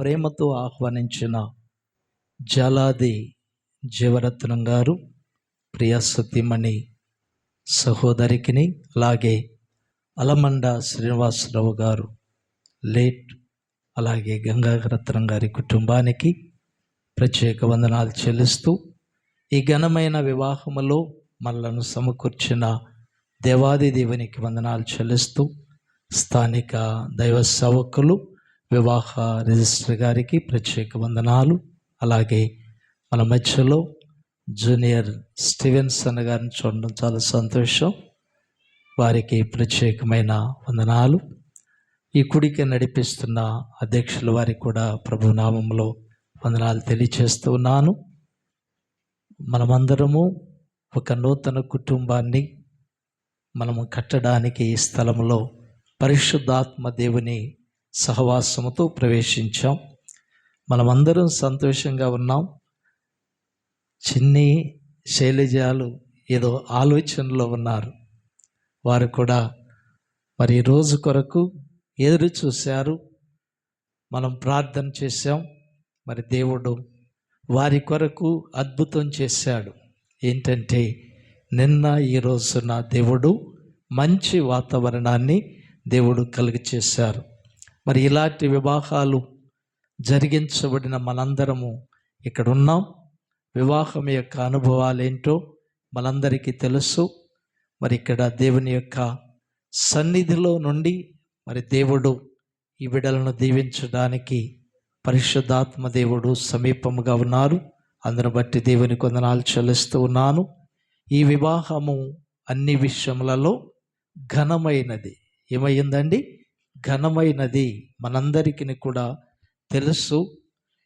ప్రేమతో ఆహ్వానించిన జలాది జీవరత్నం గారు ప్రియ సతీమణి సహోదరికిని అలాగే అలమండ శ్రీనివాసరావు గారు లేట్ అలాగే గంగారత్నం గారి కుటుంబానికి ప్రత్యేక వందనాలు చెల్లిస్తూ ఈ ఘనమైన వివాహములో మనలను సమకూర్చిన దేవాది దేవునికి వందనాలు చెల్లిస్తూ స్థానిక దైవ సేవకులు వివాహ రిజిస్టర్ గారికి ప్రత్యేక వందనాలు. అలాగే మన మధ్యలో జూనియర్ స్టీవెన్సన్ గారిని చూడడం చాలా సంతోషం. వారికి ప్రత్యేకమైన వందనాలు. ఈ కుడికి నడిపిస్తున్న అధ్యక్షుల వారికి కూడా ప్రభు నామంలో వందనాలు తెలియచేస్తూ ఉన్నాను. మనమందరము ఒక నూతన కుటుంబాన్ని మనము కట్టడానికి ఈ స్థలంలో పరిశుద్ధాత్మ దేవుని సహవాసముతో ప్రవేశించాం. మనమందరం సంతోషంగా ఉన్నాం. చిన్ని శైలజాలు ఏదో ఆలోచనలో ఉన్నారు. వారు కూడా మరి రోజు కొరకు ఎదురు చూశారు. మనం ప్రార్థన చేశాం. మరి దేవుడు వారి కొరకు అద్భుతం చేశాడు. ఏంటంటే నిన్న ఈ రోజున దేవుడు మంచి వాతావరణాన్ని దేవుడు కలుగ చేశారు మరి ఇలాంటి వివాహాలు జరిగించబడిన మనందరము ఇక్కడ ఉన్నాం వివాహం యొక్క అనుభవాలు ఏంటో మనందరికీ తెలుసు. మరి ఇక్కడ దేవుని యొక్క సన్నిధిలో నుండి మరి దేవుడు ఈ బిడలను దీవించడానికి పరిశుద్ధాత్మ దేవుడు సమీపముగా ఉన్నారు. అందును బట్టి దేవుని కొందనాలు చెల్లిస్తూ ఉన్నాను. ఈ వివాహము అన్ని విషయములలో ఘనమైనది. ఏమైందండి ఘనమైనది మనందరికీ కూడా తెలుసు.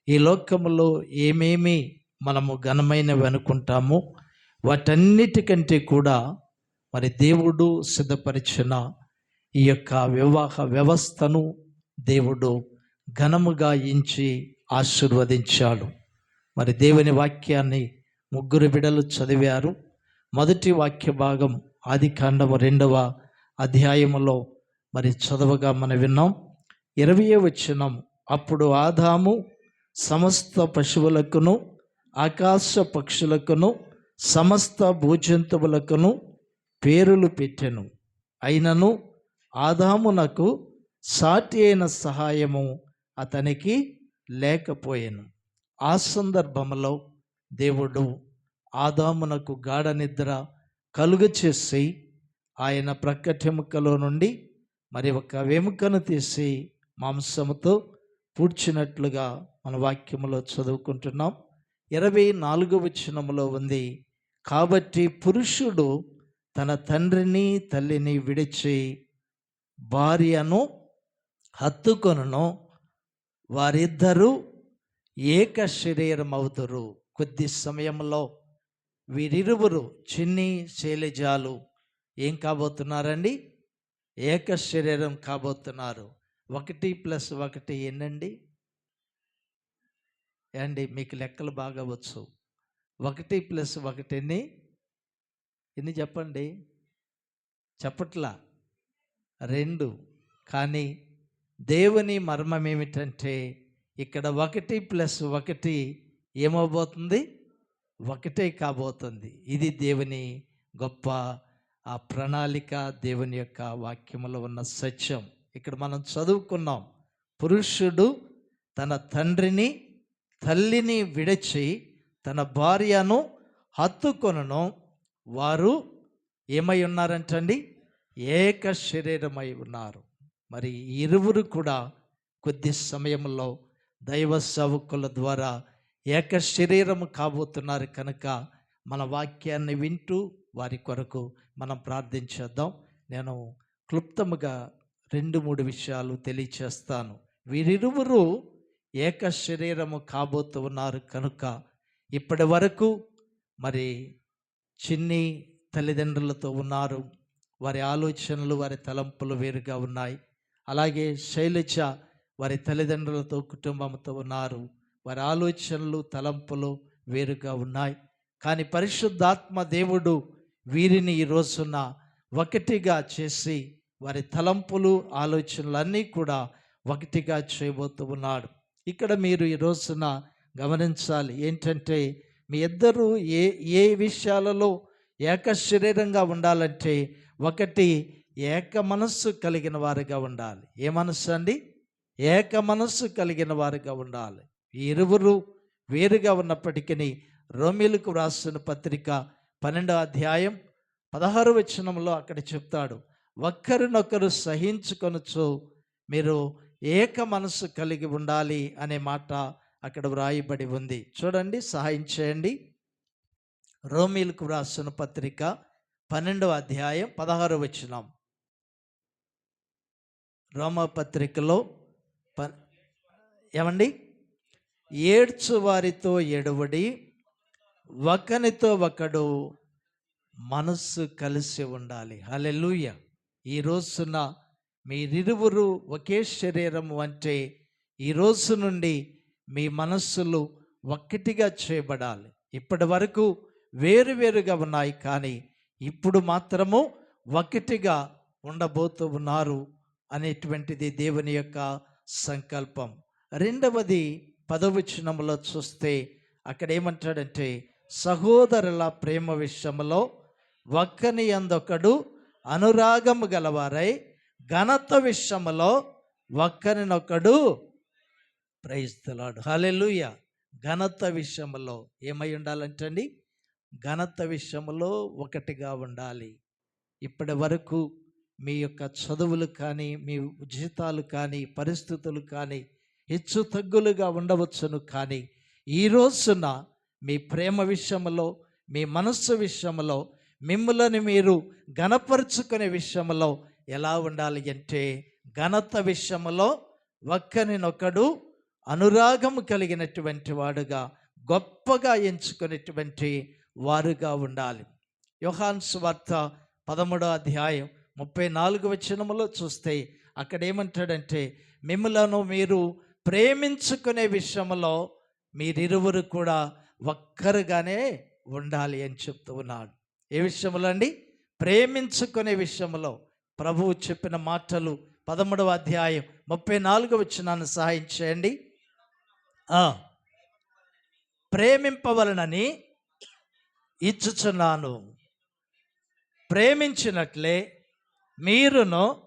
ఈ లోకములో ఏమేమి మనము ఘనమైనవి అనుకుంటామో వాటన్నిటికంటే కూడా మరి దేవుడు సిద్ధపరిచిన ఈ యొక్క వివాహ వ్యవస్థను దేవుడు ఘనముగా ఇంచి ఆశీర్వదించాడు. మరి దేవుని వాక్యాన్ని ముగ్గురు బిడలు చదివారు. మొదటి వాక్య భాగం ఆది కాండము రెండవ అధ్యాయములో మరి చదవగా మనం విన్నాం. ఇరవై వచ్చినం అప్పుడు ఆదాము సమస్త పశువులకును ఆకాశ పక్షులకును సమస్త భూజంతువులకును పేరులు పెట్టెను. అయినను ఆదామునకు సాటి అయిన సహాయము అతనికి లేకపోయాను. ఆ సందర్భంలో దేవుడు ఆదామునకు గాఢ నిద్ర కలుగ చేసి ఆయన ప్రక్కటెముకలో నుండి మరి ఒక వెముకను తీసి మాంసముతో పూడ్చినట్లుగా మన వాక్యములో చదువుకుంటున్నాం. ఇరవై నాలుగు వచనములో ఉంది కాబట్టి పురుషుడు తన తండ్రిని తల్లిని విడిచి భార్యను హత్తుకొనును. వారిద్దరూ ఏక శరీరం అవుతురు కొద్ది సమయంలో వీరిరువురు చిన్ని శైలజాలు ఏం కాబోతున్నారండి? ఏక శరీరం కాబోతున్నారు. ఒకటి ప్లస్ ఒకటి ఎన్నండి? అండి మీకు లెక్కలు బాగా వచ్చు. ఒకటి ప్లస్ ఒకటి ఎన్ని? ఎన్ని చెప్పండి? చెప్పట్లా. రెండు. కానీ దేవుని మర్మం ఏమిటంటే ఇక్కడ ఒకటి ప్లస్ ఒకటి ఏమవబోతుంది? ఒకటే కాబోతుంది. ఇది దేవుని గొప్ప ఆ ప్రణాళిక దేవుని యొక్క వాక్యములో ఉన్న సత్యం. ఇక్కడ మనం చదువుకున్నాం. పురుషుడు తన తండ్రిని తల్లిని విడిచి తన భార్యను హత్తుకొనను. వారు ఏమై ఉన్నారంటండి? ఏక శరీరమై ఉన్నారు. మరి ఇరువురు కూడా కొద్ది సమయంలో దైవ సేవకుల ద్వారా ఏక శరీరము కాబోతున్నారు కనుక మన వాక్యాన్ని వింటూ వారి కొరకు మనం ప్రార్థించేద్దాం. నేను క్లుప్తముగా రెండు మూడు విషయాలు తెలియచేస్తాను. వీరిరువురు ఏక శరీరము కాబోతూ ఉన్నారు కనుక ఇప్పటి వరకు మరి చిన్ని తల్లిదండ్రులతో ఉన్నారు. వారి ఆలోచనలు వారి తలంపులు వేరుగా ఉన్నాయి. అలాగే శైలజ వారి తల్లిదండ్రులతో కుటుంబంతో ఉన్నారు. వారి ఆలోచనలు తలంపులు వేరుగా ఉన్నాయి. కానీ పరిశుద్ధాత్మ దేవుడు వీరిని ఈ రోజున ఒకటిగా చేసి వారి తలంపులు ఆలోచనలన్నీ కూడా ఒకటిగా చేయబోతూ ఉన్నాడు. ఇక్కడ మీరు ఈ రోజున గమనించాలి ఏంటంటే మీ ఇద్దరు ఏ ఏ విషయాలలో ఏక శరీరంగా ఉండాలంటే ఒకటి ఏక మనస్సు కలిగిన వారుగా ఉండాలి. ఏ మనస్సు అండి? ఏక మనస్సు కలిగిన వారుగా ఉండాలి. ఇరువురు వేరుగా ఉన్నప్పటికీ రోమిలకు రాసిన పత్రిక పన్నెండో అధ్యాయం పదహారు వచనంలో అక్కడ చెప్తాడు ఒక్కరినొకరు సహించుకొనచ్చు మీరు ఏక మనసు కలిగి ఉండాలి అనే మాట అక్కడ వ్రాయబడి ఉంది. చూడండి సహాయం చేయండి. రోమిలకు రాసిన పత్రిక పన్నెండవ అధ్యాయం పదహారు వచనం. రోమ పత్రికలో ప ఏమండి? ఏడ్చు వారితో ఎడవడి ఒకనితో ఒకడు మనస్సు కలిసి ఉండాలి. హలెలూయ ఈ రోజున మీరిరువురు ఒకే శరీరము అంటే ఈ రోజు నుండి మీ మనస్సులు ఒక్కటిగా చేయబడాలి. ఇప్పటి వరకు వేరువేరుగా ఉన్నాయి కానీ ఇప్పుడు మాత్రము ఒకటిగా ఉండబోతూ ఉన్నారు అనేటువంటిది దేవుని యొక్క సంకల్పం. రెండవది పదవచనంలో చూస్తే అక్కడ ఏమంటాడంటే సహోదరుల ప్రేమ విషయంలో ఒక్కని ఎందొకడు అనురాగము గలవారై ఘనత విషయంలో ఒక్కరినొకడు ప్రైస్తలాడు హలెలుయ ఘనత విషయంలో ఏమై ఉండాలంటండి? ఘనత విషయంలో ఒకటిగా ఉండాలి. ఇప్పటి వరకు మీ యొక్క చదువులు కానీ మీ జీతాలు కానీ పరిస్థితులు కానీ హెచ్చు తగ్గులుగా ఉండవచ్చును కానీ ఈ రోజున మీ ప్రేమ విషయంలో మీ మనస్సు విషయంలో మిమ్మల్ని మీరు గణపరుచుకునే విషయంలో ఎలా ఉండాలి అంటే ఘనత విషయంలో ఒక్కరినొకడు అనురాగం కలిగినటువంటి వాడుగా గొప్పగా ఎంచుకునేటువంటి వారుగా ఉండాలి. యోహాన్స్ వార్త పదమూడో అధ్యాయం ముప్పై నాలుగు వచనములో చూస్తే అక్కడ ఏమంటాడంటే మిమ్మలను మీరు ప్రేమించుకునే విషయంలో మీరిరువురు కూడా ఒక్కరుగానే ఉండాలి అని చెప్తూ ఉన్నాడు. ఏ విషయంలో అండి? ప్రేమించుకునే విషయంలో. ప్రభువు చెప్పిన మాటలు పదమూడవ అధ్యాయం ముప్పై నాలుగు వచ్చినాన్ని సహాయం చేయండి. ప్రేమింపవలనని ఇచ్చుచున్నాను. ప్రేమించినట్లే మీరును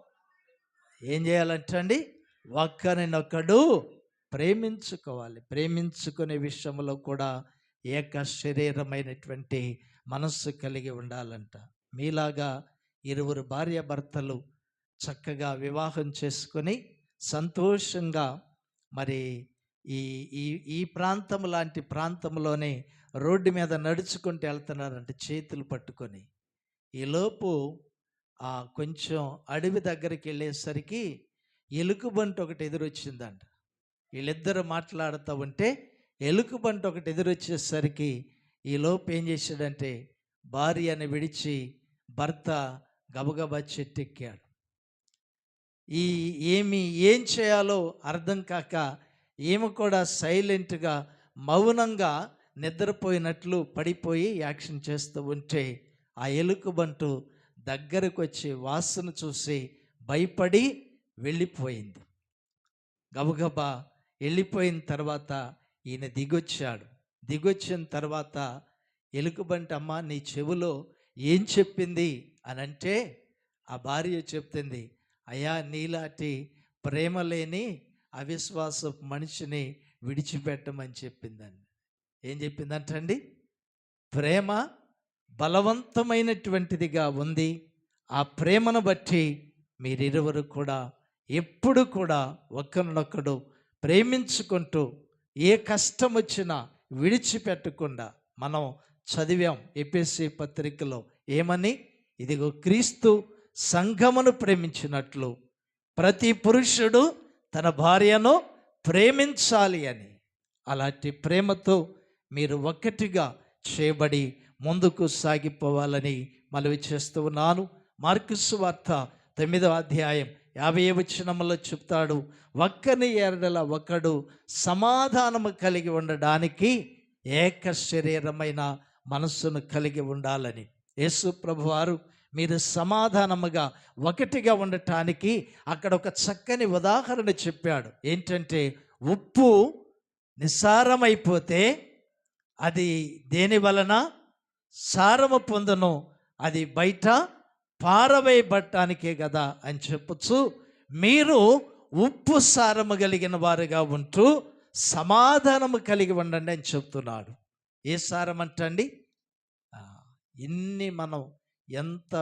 ఏం చేయాలంటండి? ఒక్కరినొక్కడు ప్రేమించుకోవాలి. ప్రేమించుకునే విషయంలో కూడా ఏక శరీరమైనటువంటి మనస్సు కలిగి ఉండాలంట. మీలాగా ఇరువురు భార్యాభర్తలు చక్కగా వివాహం చేసుకొని సంతోషంగా మరి ఈ ఈ ఈ ప్రాంతం లాంటి ప్రాంతంలోనే రోడ్డు మీద నడుచుకుంటూ వెళ్తున్నారంటే చేతులు పట్టుకొని. ఈలోపు ఆ కొంచెం అడవి దగ్గరికి వెళ్ళేసరికి ఎలుకబంట ఒకటి ఎదురొచ్చిందంట. వీళ్ళిద్దరు మాట్లాడుతూ ఉంటే ఎలుకబంట ఒకటి ఎదురొచ్చేసరికి ఈలోపు ఏం చేశాడంటే భార్యను విడిచి భర్త గబగబా చెట్టెక్కాడు. ఈ ఏమి ఏం చేయాలో అర్థం కాక ఈమె కూడా సైలెంట్గా మౌనంగా నిద్రపోయినట్లు పడిపోయి యాక్షన్ చేస్తూ ఉంటే ఆ ఎలుకబంటు దగ్గరకు వచ్చి వాసన చూసి భయపడి వెళ్ళిపోయింది. గబగబా వెళ్ళిపోయిన తర్వాత ఈయన దిగొచ్చాడు. దిగొచ్చిన తర్వాత ఎలుకబంటి అమ్మ నీ చెవిలో ఏం చెప్పింది? అని అంటే ఆ భార్య చెప్తుంది అయా నీలాంటి ప్రేమ లేని అవిశ్వాస మనిషిని విడిచిపెట్టమని చెప్పిందండి. ఏం చెప్పిందంటండి? ప్రేమ బలవంతమైనటువంటిదిగా ఉంది. ఆ ప్రేమను బట్టి మీరిరువరు కూడా ఎప్పుడు కూడా ఒకరినొకడు ప్రేమించుకుంటూ ఏ కష్టం వచ్చినా విడిచిపెట్టకుండా మనం చదివాం ఎపిఎస్సి పత్రికలో ఏమని? ఇదిగో క్రీస్తు సంఘమును ప్రేమించినట్లు ప్రతి పురుషుడు తన భార్యను ప్రేమించాలి అని. అలాంటి ప్రేమతో మీరు ఒక్కటిగా చేయబడి ముందుకు సాగిపోవాలని మనవి చేస్తూ ఉన్నాను. మార్కుస్ వార్త తొమ్మిదవ అధ్యాయం యాభై వచనంలో చెప్తాడు ఒక్కని ఎరడల ఒకడు సమాధానము కలిగి ఉండడానికి ఏక శరీరమైన మనస్సును కలిగి ఉండాలని. యేసు ప్రభువారు మీరు సమాధానముగా ఒకటిగా ఉండటానికి అక్కడ ఒక చక్కని ఉదాహరణ చెప్పాడు. ఏంటంటే ఉప్పు నిస్సారమైపోతే అది దేని వలన? సారము పొందను అది బయట పారవేయబట్టానికే కదా అని చెప్పచ్చు మీరు ఉప్పు సారము కలిగిన వారుగా ఉంటూ సమాధానము కలిగి ఉండండి అని చెప్తున్నాడు. ఏ సారం అంటండి? ఎన్ని ఇన్ని మనం ఎంత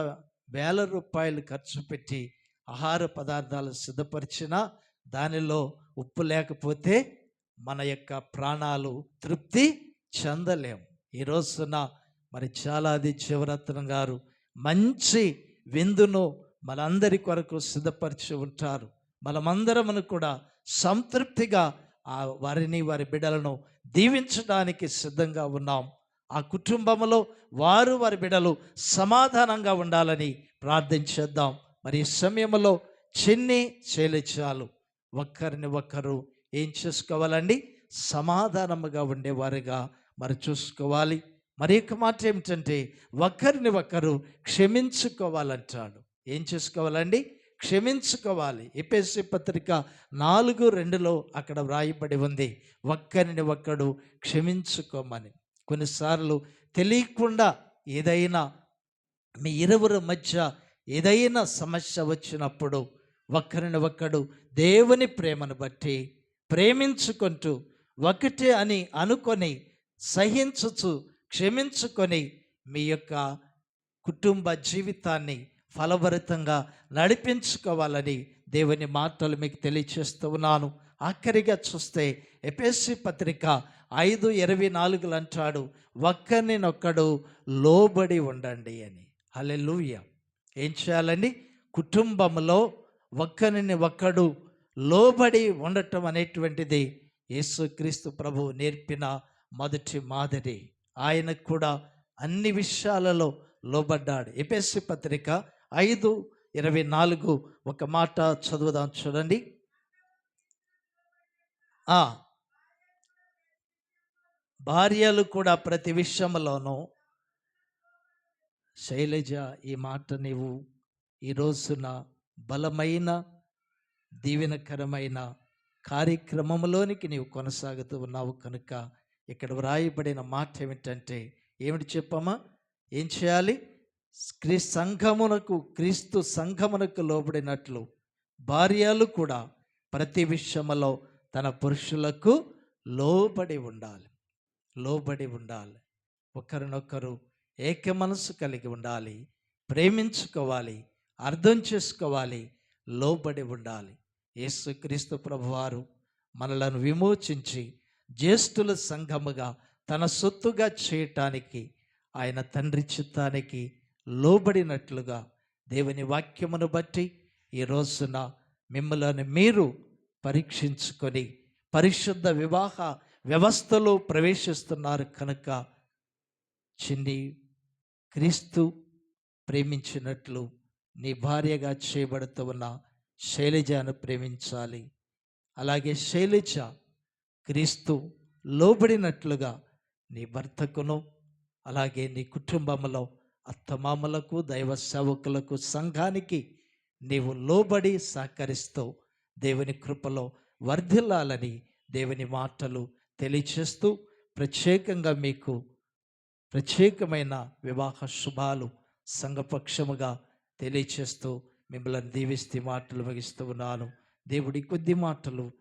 వేల రూపాయలు ఖర్చు పెట్టి ఆహార పదార్థాలు సిద్ధపరిచినా దానిలో ఉప్పు లేకపోతే మన యొక్క ప్రాణాలు తృప్తి చెందలేము ఈ రోజున మరి చాలాది శివరత్నం గారు మంచి విందును మనందరి కొరకు సిద్ధపరిచి ఉంటారు. మనమందరమును కూడా సంతృప్తిగా ఆ వారిని వారి బిడ్డలను దీవించడానికి సిద్ధంగా ఉన్నాం. ఆ కుటుంబంలో వారు వారి బిడ్డలు సమాధానంగా ఉండాలని ప్రార్థించేద్దాం. మరి ఈ సమయంలో చిన్ని చేలిచాలు ఒక్కరిని ఒక్కరు ఏం చేసుకోవాలండి? సమాధానముగా ఉండేవారుగా మరి చూసుకోవాలి. మరి ఒక మాట ఏమిటంటే ఒకరిని ఒకరు క్షమించుకోవాలంటాడు. ఏం చేసుకోవాలండి? క్షమించుకోవాలి. ఎపిఎస్సి పత్రిక నాలుగు రెండులో అక్కడ వ్రాయబడి ఉంది. ఒక్కరిని ఒక్కడు క్షమించుకోమని. కొన్నిసార్లు తెలియకుండా ఏదైనా మీ ఇరువురు మధ్య ఏదైనా సమస్య వచ్చినప్పుడు ఒక్కరిని ఒక్కడు దేవుని ప్రేమను బట్టి ప్రేమించుకుంటూ ఒకటే అని అనుకొని సహించుచు క్షమించుకొని మీ యొక్క కుటుంబ జీవితాన్ని ఫలభరితంగా నడిపించుకోవాలని దేవుని మాటలు మీకు తెలియచేస్తూ ఉన్నాను. ఆఖరిగా చూస్తే ఎపిఎస్సి పత్రిక ఐదు ఇరవై నాలుగులు అంటాడు ఒక్కరినొక్కడు లోబడి ఉండండి అని. హల్లెలూయా! ఏం చేయాలండి? కుటుంబంలో ఒక్కరిని ఒక్కడు లోబడి ఉండటం అనేటువంటిది యేసుక్రీస్తు ప్రభు నేర్పిన మొదటి మాదిరి. ఆయనకు కూడా అన్ని విషయాలలో లోబడ్డాడు. ఎపిఎస్సి పత్రిక ఐదు ఇరవై నాలుగు ఒక మాట చదువుదాం చూడండి. భార్యలు కూడా ప్రతి విషయంలోనూ శైలజ ఈ మాట నీవు ఈ రోజున బలమైన దీవెనకరమైన కార్యక్రమంలోనికి నీవు కొనసాగుతూ ఉన్నావు కనుక ఇక్కడ వ్రాయబడిన మాట ఏమిటంటే ఏమిటి చెప్పమ్మా ఏం చేయాలి? క్రీ సంఘమునకు క్రీస్తు సంఘమునకు లోబడినట్లు భార్యలు కూడా ప్రతి విషయములో తన పురుషులకు లోబడి ఉండాలి. లోబడి ఉండాలి. ఒకరినొకరు ఏక మనసు కలిగి ఉండాలి. ప్రేమించుకోవాలి. అర్థం చేసుకోవాలి. లోబడి ఉండాలి. యేసుక్రీస్తు ప్రభువారు మనలను విమోచించి జ్యేష్ఠుల సంఘముగా తన సొత్తుగా చేయటానికి ఆయన తండ్రి చిత్తానికి లోబడినట్లుగా దేవుని వాక్యమును బట్టి ఈ రోజున మిమ్మల్ని మీరు పరీక్షించుకొని పరిశుద్ధ వివాహ వ్యవస్థలో ప్రవేశిస్తున్నారు కనుక చిన్ని క్రీస్తు ప్రేమించినట్లు నీ భార్యగా చేయబడుతూ ఉన్న శైలజను ప్రేమించాలి. అలాగే శైలజ క్రీస్తు లోబడినట్లుగా నీ భర్తకును అలాగే నీ కుటుంబంలో అత్తమామలకు దైవ సేవకులకు సంఘానికి నీవు లోబడి సహకరిస్తూ దేవుని కృపలో వర్ధిల్లాలని దేవుని మాటలు తెలియచేస్తూ ప్రత్యేకంగా మీకు ప్రత్యేకమైన వివాహ శుభాలు సంఘపక్షముగా తెలియచేస్తూ మిమ్మల్ని దీవిస్తూ మాటలు ముగిస్తూ ఉన్నాను. దేవుడి కొద్ది మాటలు